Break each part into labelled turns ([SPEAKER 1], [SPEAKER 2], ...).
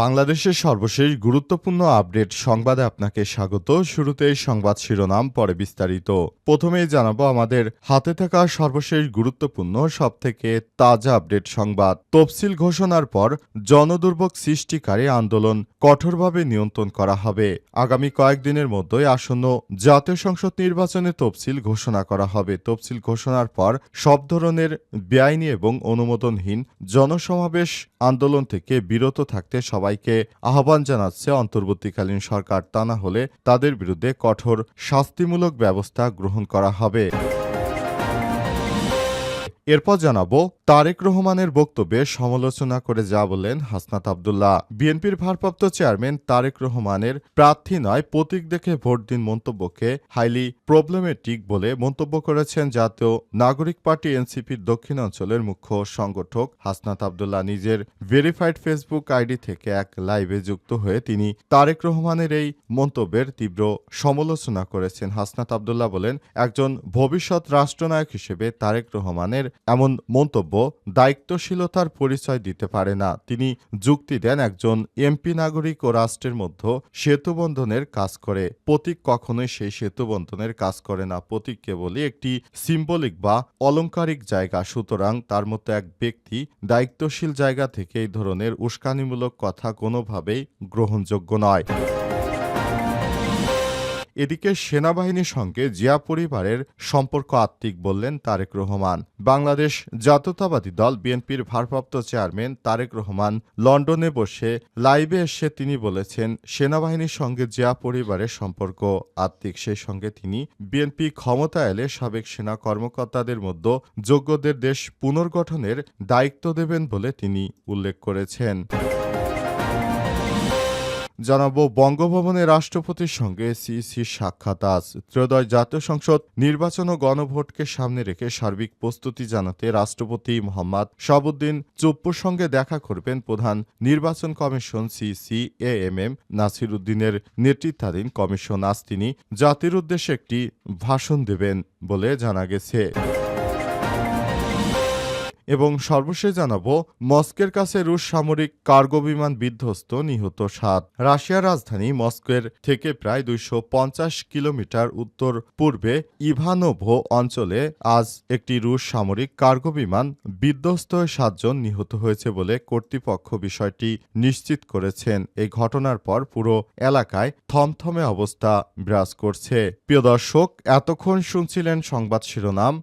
[SPEAKER 1] বাংলাদেশের সর্বশেষ গুরুত্বপূর্ণ আপডেট সংবাদে আপনাকে স্বাগত। শুরুতেই সংবাদ শিরোনাম, পরে বিস্তারিত। প্রথমেই জানাব আমাদের হাতে থাকা সর্বশেষ গুরুত্বপূর্ণ, সবথেকে তাজা আপডেট সংবাদ। তফসিল ঘোষণার পর জনদুর্ভোগ সৃষ্টিকারী আন্দোলন কঠোরভাবে নিয়ন্ত্রণ করা হবে। আগামী কয়েকদিনের মধ্যেই আসন্ন জাতীয় সংসদ নির্বাচনে তফসিল ঘোষণা করা হবে। তফসিল ঘোষণার পর সব ধরনের বেআইনি এবং অনুমোদনহীন জনসমাবেশ আন্দোলন থেকে বিরত থাকতে সবাইকে আহ্বান জানাচ্ছে অন্তর্বর্তীকালীন সরকার তা না হলে তাদের বিরুদ্ধে কঠোর শাস্তিমূলক ব্যবস্থা গ্রহণ করা হবে। এরপর জানাব, তারেক রহমানের বক্তব্যে সমালোচনা করে যা বললেন হাসনাত আবদুল্লাহ। বিএনপির ভারপ্রাপ্ত চেয়ারম্যান তারেক রহমানের প্রার্থী নয়, প্রতীক দেখে ভোট দিন মন্তব্যকে হাইলি প্রবলেমেটিক বলে মন্তব্য করেছেন জাতীয় নাগরিক পার্টি এনসিপির দক্ষিণাঞ্চলের মুখ্য সংগঠক হাসনাত আবদুল্লাহ। নিজের ভেরিফাইড ফেসবুক আইডি থেকে এক লাইভে যুক্ত হয়ে তিনি তারেক রহমানের এই মন্তব্যের তীব্র সমালোচনা করেছেন। হাসনাত আবদুল্লাহ বলেন, একজন ভবিষ্যৎ রাষ্ট্রনায়ক হিসেবে তারেক রহমানের এমন মন্তব্য দায়িত্বশীলতার পরিচয় দিতে পারে না। তিনি যুক্তি দেন একজন এমপি নাগরিক ও রাষ্ট্রের মধ্যে সেতুবন্ধনের কাজ করে। প্রতীক কখনোই সেই সেতুবন্ধনের কাজ করে না। প্রতীক কেবলই একটি সিম্বলিক বা অলংকারিক জায়গা। সুতরাং তার মতো এক ব্যক্তি দায়িত্বশীল জায়গা থেকে এই ধরনের উস্কানিমূলক কথা কোনোভাবেই গ্রহণযোগ্য নয়। এদিকে সেনাবাহিনীর সঙ্গে জিয়া পরিবারের সম্পর্ক আত্মিক বললেন তারেক রহমান। বাংলাদেশ জাতীয়তাবাদী দল বিএনপির ভারপ্রাপ্ত চেয়ারম্যান তারেক রহমান লন্ডনে বসে লাইভে এসে তিনি বলেছেন, সেনাবাহিনীর সঙ্গে জিয়া পরিবারের সম্পর্ক আত্মিক। সেই সঙ্গে তিনি, বিএনপি ক্ষমতা এলে সাবেক সেনা কর্মকর্তাদের মধ্যে যোগ্যদের দেশ পুনর্গঠনের দায়িত্ব দেবেন বলে তিনি উল্লেখ করেছেন। জানাব বঙ্গভবনে রাষ্ট্রপতির সঙ্গে সিইসির সাক্ষাৎ আজ। ত্রয়োদশ জাতীয় সংসদ নির্বাচন ও গণভোটকে সামনে রেখে সার্বিক প্রস্তুতি জানাতে রাষ্ট্রপতি মোহাম্মদ শাহাবুদ্দিন চুপ্পুর সঙ্গে দেখা করবেন প্রধান নির্বাচন commission CC A M M Nasir উদ্দিনের নেতৃত্বাধীন কমিশন আজ তিনি জাতির উদ্দেশ্যে একটি ভাষণ দেবেন বলে জানা গেছে। এবং সর্বশেষ জানাব, মস্কের কাছে রুশ সামরিক কার্গো বিমান বিধ্বস্ত নিহত সাত। রাশিয়ার রাজধানী মস্কোর থেকে প্রায় দুইশ পঞ্চাশ কিলোমিটার উত্তর পূর্বে ইভানোভো অঞ্চলে আজ একটি রুশ সামরিক কার্গো বিমান বিধ্বস্ত হয়ে সাতজন নিহত হয়েছে বলে কর্তৃপক্ষ বিষয়টি নিশ্চিত করেছেন। এই ঘটনার পর পুরো এলাকায় থমথমে অবস্থা বিরাজ করছে। প্রিয় দর্শক, এতক্ষণ শুনছিলেন সংবাদ শিরোনাম।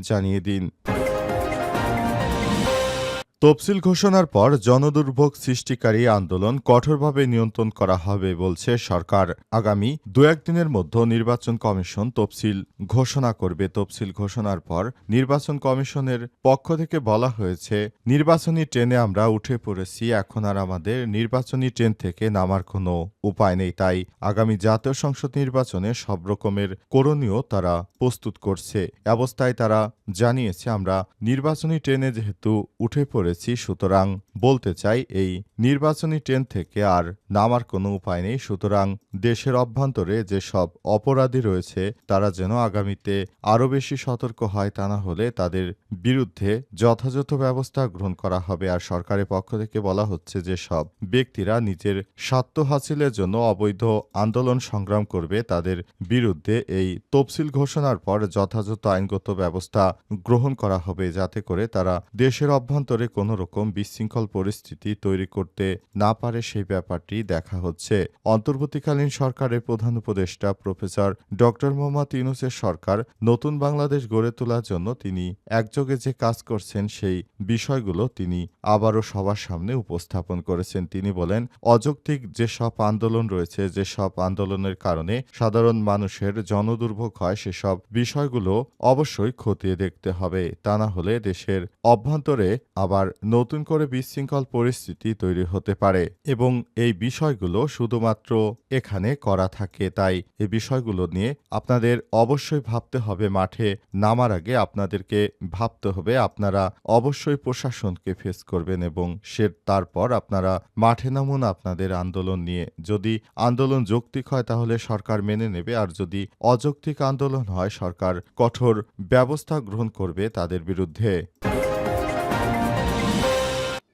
[SPEAKER 1] জানিয়ে দিন। তফসিল ঘোষণার পর জনদুর্ভোগ সৃষ্টিকারী আন্দোলন কঠোরভাবে নিয়ন্ত্রণ করা হবে বলছে সরকার। আগামী দু একদিনের মধ্যে নির্বাচন কমিশন তফসিল ঘোষণা করবে। তফসিল ঘোষণার পর নির্বাচন কমিশনের পক্ষ থেকে বলা হয়েছে, নির্বাচনী ট্রেনে আমরা উঠে পড়েছি, এখন আর আমাদের নির্বাচনী ট্রেন থেকে নামার কোনো উপায় নেই। তাই আগামী জাতীয় সংসদ নির্বাচনে সব রকমের করণীয় তারা প্রস্তুত করছে। অবস্থায় তারা জানিয়েছে, আমরা নির্বাচনী ট্রেনে যেহেতু উঠে পড়েছি সুতরাং বলতে চাই এই নির্বাচনী ট্রেন থেকে আর নামার কোনো উপায় নেই। সুতরাং দেশের অভ্যন্তরে যেসব অপরাধী রয়েছে, তারা যেন আগামীতে আরও বেশি সতর্ক হয় তা না হলে তাদের বিরুদ্ধে যথাযথ ব্যবস্থা গ্রহণ করা হবে। আর সরকারের পক্ষ থেকে বলা হচ্ছে যে সব ব্যক্তিরা নিজের স্বার্থ হাসিলের জন্য অবৈধ আন্দোলন সংগ্রাম করবে। তাদের বিরুদ্ধে এই তফসিল ঘোষণার পর যথাযথ আইনগত ব্যবস্থা গ্রহণ করা হবে, যাতে করে তারা দেশের অভ্যন্তরে কোনো কোনো রকম বিশৃঙ্খল পরিস্থিতি তৈরি করতে না পারে সেই ব্যাপারটি দেখা হচ্ছে। অন্তর্বর্তীকালীন সরকারের প্রধান উপদেষ্টা প্রফেসর ডক্টর মোহাম্মদ ইউনুসের সরকার নতুন বাংলাদেশ গড়ে তোলার জন্য তিনি একযোগে যে কাজ করছেন সেই বিষয়গুলো তিনি আবারও সবার সামনে উপস্থাপন করেছেন। তিনি বলেন, অযৌক্তিক যেসব আন্দোলন রয়েছে, যেসব আন্দোলনের কারণে সাধারণ মানুষের জনদুর্ভোগ হয়, সেসব বিষয়গুলো অবশ্যই খতিয়ে দেখতে হবে। তা না হলে দেশের অভ্যন্তরে আবার নতুন করে বিশৃঙ্খল পরিস্থিতি তৈরি হতে পারে এবং এই বিষয়গুলো শুধুমাত্র এখানে করা থাকে। তাই এই বিষয়গুলো নিয়ে আপনাদের অবশ্যই ভাবতে হবে মাঠে। নামার আগে আপনাদেরকে ভাবতে হবে আপনারা অবশ্যই প্রশাসনকে ফেস করবেন এবং সে তারপর আপনারা মাঠে নামুন আপনাদের আন্দোলন নিয়ে। যদি আন্দোলন যৌক্তিক হয় তাহলে সরকার মেনে নেবে, আর যদি অযৌক্তিক আন্দোলন হয় সরকার কঠোর ব্যবস্থা গ্রহণ করবে তাদের বিরুদ্ধে।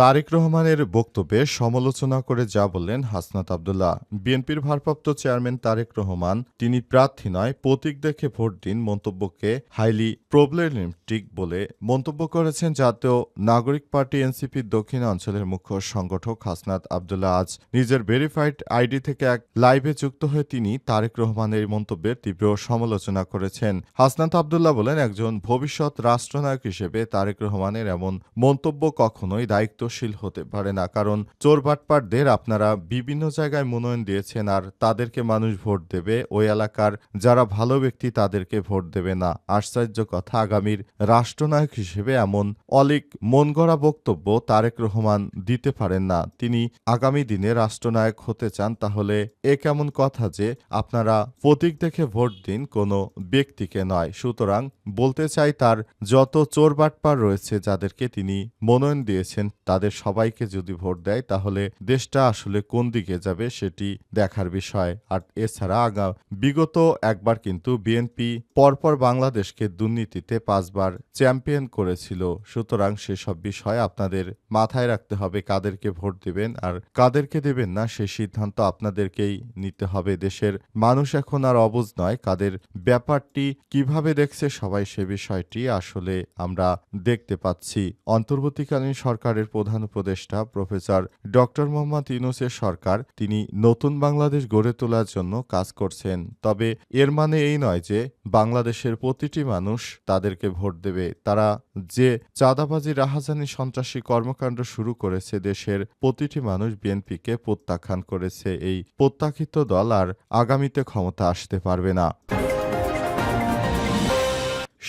[SPEAKER 1] তারেক রহমানের বক্তব্যে সমালোচনা করে যা বললেন হাসনাত আবদুল্লাহ। বিএনপির ভারপ্রাপ্ত চেয়ারম্যান তারেক রহমান, তিনি প্রার্থী নয়, প্রতীক দেখে ভোট দিন মন্তব্যকে হাইলি প্রবলেমেটিক বলে মন্তব্য করেছেন জাতীয় নাগরিক পার্টি এনসিপির দক্ষিণ অঞ্চলের মুখ্য সংগঠক হাসনাত আবদুল্লাহ। আজ নিজের ভেরিফাইড আইডি থেকে এক লাইভে যুক্ত হয়ে তিনি তারেক রহমানের মন্তব্যের তীব্র সমালোচনা করেছেন। হাসনাত আবদুল্লাহ বলেন, একজন ভবিষ্যৎ রাষ্ট্রনায়ক হিসেবে তারেক রহমানের এমন মন্তব্য কখনোই দায়িত্বশীল হতে পারে না। কারণ চোর বাটপাটদের আপনারা বিভিন্ন জায়গায় মনোনয়ন দিয়েছেন আর তাদেরকে মানুষ ভোট দেবে। ওই এলাকার যারা ভালো ব্যক্তি তাদেরকে ভোট দেবে না। আশ্চর্য কথা, আগামীর রাষ্ট্রনায়ক হিসেবে এমন অলিক মন গড়া বক্তব্য তারেক রহমান দিতে পারেন না। তিনি আগামী দিনে রাষ্ট্রনায়ক হতে চান, তাহলে এ কেমন কথা যে আপনারা প্রতীক দেখে ভোট দিন কোনো ব্যক্তিকে নয়। সুতরাং বলতে চাই তার যত চোর বাটপার রয়েছে যাদেরকে তিনি মনোনয়ন দিয়েছেন, তাদের সবাইকে যদি ভোট দেয়, তাহলে দেশটা আসলে কোন দিকে যাবে সেটি দেখার বিষয়। আর এছাড়া আগা বিগত একবার কিন্তু বিএনপি পরপর বাংলাদেশকে দুর্নীতিতে পাঁচবার চ্যাম্পিয়ন করেছিল। সুতরাং সেসব বিষয় আপনাদের মাথায় রাখতে হবে, কাদেরকে ভোট দেবেন আর কাদেরকে দেবেন না, সেই সিদ্ধান্ত আপনাদেরকেই নিতে হবে। দেশের মানুষ এখন আর অবুজ নয়, কাদের ব্যাপারটি কীভাবে দেখছে সবাই সে বিষয়টি আসলে আমরা দেখতে পাচ্ছি। অন্তর্বর্তীকালীন সরকারের প্রধান উপদেষ্টা প্রফেসর ডক্টর মোহাম্মদ ইউনুসের সরকার তিনি নতুন বাংলাদেশ গড়ে তোলার জন্য কাজ করছেন। তবে এর মানে এই নয় যে বাংলাদেশের প্রতিটি মানুষ তাদেরকে ভোট দেবে। তারা যে চাঁদাবাজি, রাহাজানি, সন্ত্রাসী কর্মকাণ্ড শুরু করেছে, দেশের প্রতিটি মানুষ বিএনপিকে প্রত্যাখ্যান করেছে। এই প্রত্যাখ্যিত দল আর আগামীতে ক্ষমতা আসতে পারবে না।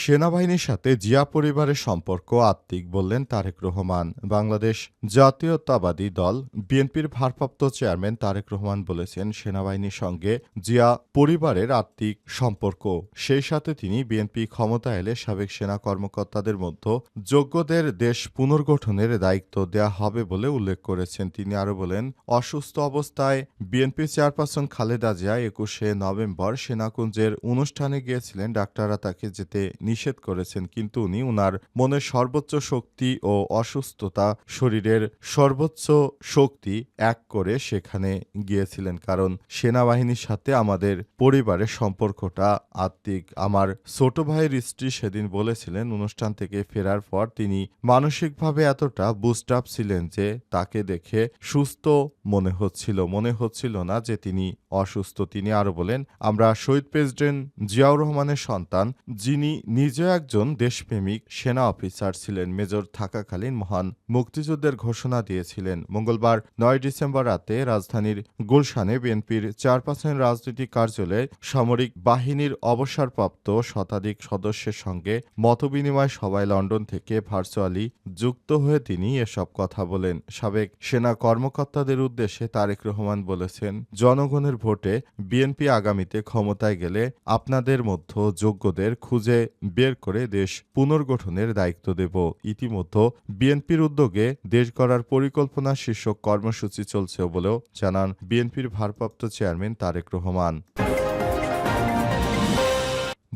[SPEAKER 1] সেনাবাহিনীর সাথে জিয়া পরিবারের সম্পর্ক আত্মিক বললেন তারেক রহমান। বাংলাদেশ জাতীয়তাবাদী দল, বিএনপির ভারপ্রাপ্ত চেয়ারম্যান তারেক রহমান বলেছেন সেনাবাহিনীর সঙ্গে জিয়া পরিবারের আত্মিক সম্পর্ক। সেই সাথে তিনি বিএনপি ক্ষমতা এলে সাবেক সেনা কর্মকর্তাদের মধ্যে যোগ্যদের দেশ পুনর্গঠনের দায়িত্ব দেয়া হবে বলে উল্লেখ করেছেন। তিনি আরও বলেন, অসুস্থ অবস্থায় বিএনপি চেয়ারপারসন খালেদা জিয়া একুশে নভেম্বর সেনাকুঞ্জের অনুষ্ঠানে গিয়েছিলেন। ডাক্তাররা তাকে যেতে নিষেধ করেছেন, কিন্তু উনি উনার মনের সর্বোচ্চ শক্তি ও অসুস্থতা শরীরের সর্বোচ্চ শক্তি এক করে সেখানে গিয়েছিলেন। কারণ সেনাবাহিনীর সাথে আমাদের পরিবারের সম্পর্কটা আত্মিক। আমার ছোট ভাইয়ের স্ত্রী সেদিন বলেছিলেন, অনুষ্ঠান থেকে ফেরার পর তিনি মানসিকভাবে এতটা বুস্ট আপ ছিলেন যে তাকে দেখে সুস্থ মনে হচ্ছিল। মনে হচ্ছিল না যে তিনি অসুস্থ। তিনি আরও বলেন, আমরা শহীদ প্রেসিডেন্ট জিয়াউর রহমানের সন্তান যিনি নিজেও একজন দেশপ্রেমিক সেনা অফিসার ছিলেন। মেজর থাকাকালীন মহান মুক্তিযুদ্ধের ঘোষণা দিয়েছিলেন। মঙ্গলবার নয় ডিসেম্বর রাতে রাজধানীর গুলশানে বিএনপির চেয়ারপারসন রাজনৈতিক কার্যালয়ে সামরিক বাহিনীর অবসরপ্রাপ্ত শতাধিক সদস্যের সঙ্গে মতবিনিময় সভায় লন্ডন থেকে ভার্চুয়ালি যুক্ত হয়ে তিনি এসব কথা বলেন। সাবেক সেনা কর্মকর্তাদের উদ্দেশ্যে তারেক রহমান বলেছেন, জনগণের ভোটে বিএনপি আগামীতে ক্ষমতায় গেলে আপনাদের মধ্য যোগ্যদের খুঁজে বের করে দেশ পুনর্গঠনের দায়িত্ব দেব। ইতিমধ্যে বিএনপির উদ্যোগে দেশ গড়ার পরিকল্পনা শীর্ষক কর্মসূচি চলছে বলেও জানান বিএনপির ভারপ্রাপ্ত চেয়ারম্যান তারেক রহমান।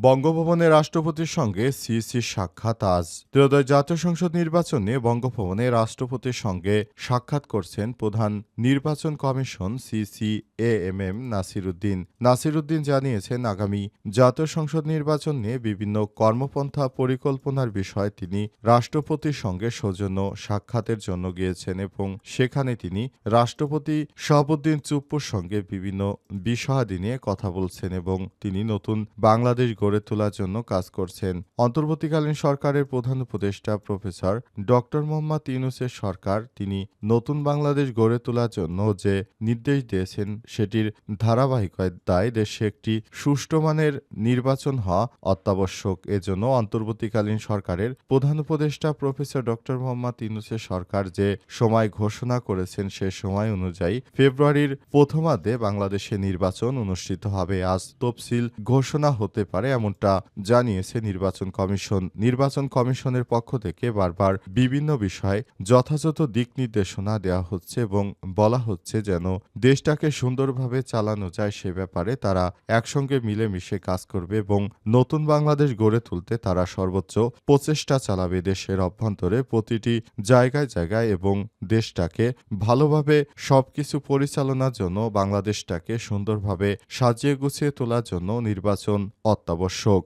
[SPEAKER 1] বঙ্গভবনে রাষ্ট্রপতির সঙ্গে সিসির সাক্ষাৎ আজ। ত্রয়োদশ জাতীয় সংসদ নির্বাচনে বঙ্গভবনে রাষ্ট্রপতির সঙ্গে সাক্ষাৎ করছেন প্রধান নির্বাচন commission CC A M M Nasiruddin Nasiruddin জানিয়েছেন, আগামী জাতীয় সংসদ নির্বাচন নিয়ে বিভিন্ন কর্মপন্থা পরিকল্পনার বিষয়ে তিনি রাষ্ট্রপতির সঙ্গে সৌজন্য সাক্ষাতের জন্য গিয়েছেন এবং সেখানে তিনি রাষ্ট্রপতি শাহাবুদ্দিন চুপ্পুর সঙ্গে বিভিন্ন বিষয়াদি নিয়ে কথা বলছেন এবং তিনি নতুন বাংলাদেশ গড়ে তোলার জন্য কাজ করছেন অন্তর্বর্তীকালীন সরকারের প্রধান উপদেষ্টা প্রফেসর ডক্টর মোহাম্মদ ইউনুসের সরকার। তিনি নতুন বাংলাদেশ গড়ে তোলার জন্য যে নির্দেশ দিয়েছেন, সেটির ধারাবাহিকতায় দেশে একটি সুষ্ঠু মানের নির্বাচন হওয়া অত্যাবশ্যক। এজন্য অন্তর্বর্তীকালীন সরকারের প্রধান উপদেষ্টা প্রফেসর ডক্টর মোহাম্মদ ইউনুসের সরকার যে সময় ঘোষণা করেছেন, সে সময় অনুযায়ী ফেব্রুয়ারির প্রথমার্ধে বাংলাদেশে নির্বাচন অনুষ্ঠিত হবে। আজ তফসিল ঘোষণা হতে পারে এমনটা জানিয়েছে নির্বাচন কমিশন। নির্বাচন কমিশনের পক্ষ থেকে বারবার বিভিন্ন বিষয়ে যথাযথ দিক নির্দেশনা দেওয়া হচ্ছে এবং বলা হচ্ছে যেন দেশটাকে সুন্দরভাবে চালানো যায় সে ব্যাপারে তারা একসঙ্গে মিলেমিশে কাজ করবে এবং নতুন বাংলাদেশ গড়ে তুলতে তারা সর্বোচ্চ প্রচেষ্টা চালাবে দেশের অভ্যন্তরে প্রতিটি জায়গায় জায়গায় এবং দেশটাকে ভালোভাবে সবকিছু পরিচালনার জন্য বাংলাদেশটাকে সুন্দরভাবে সাজিয়ে গুছিয়ে তোলার জন্য নির্বাচন অত্যাবশ্যক। Schock.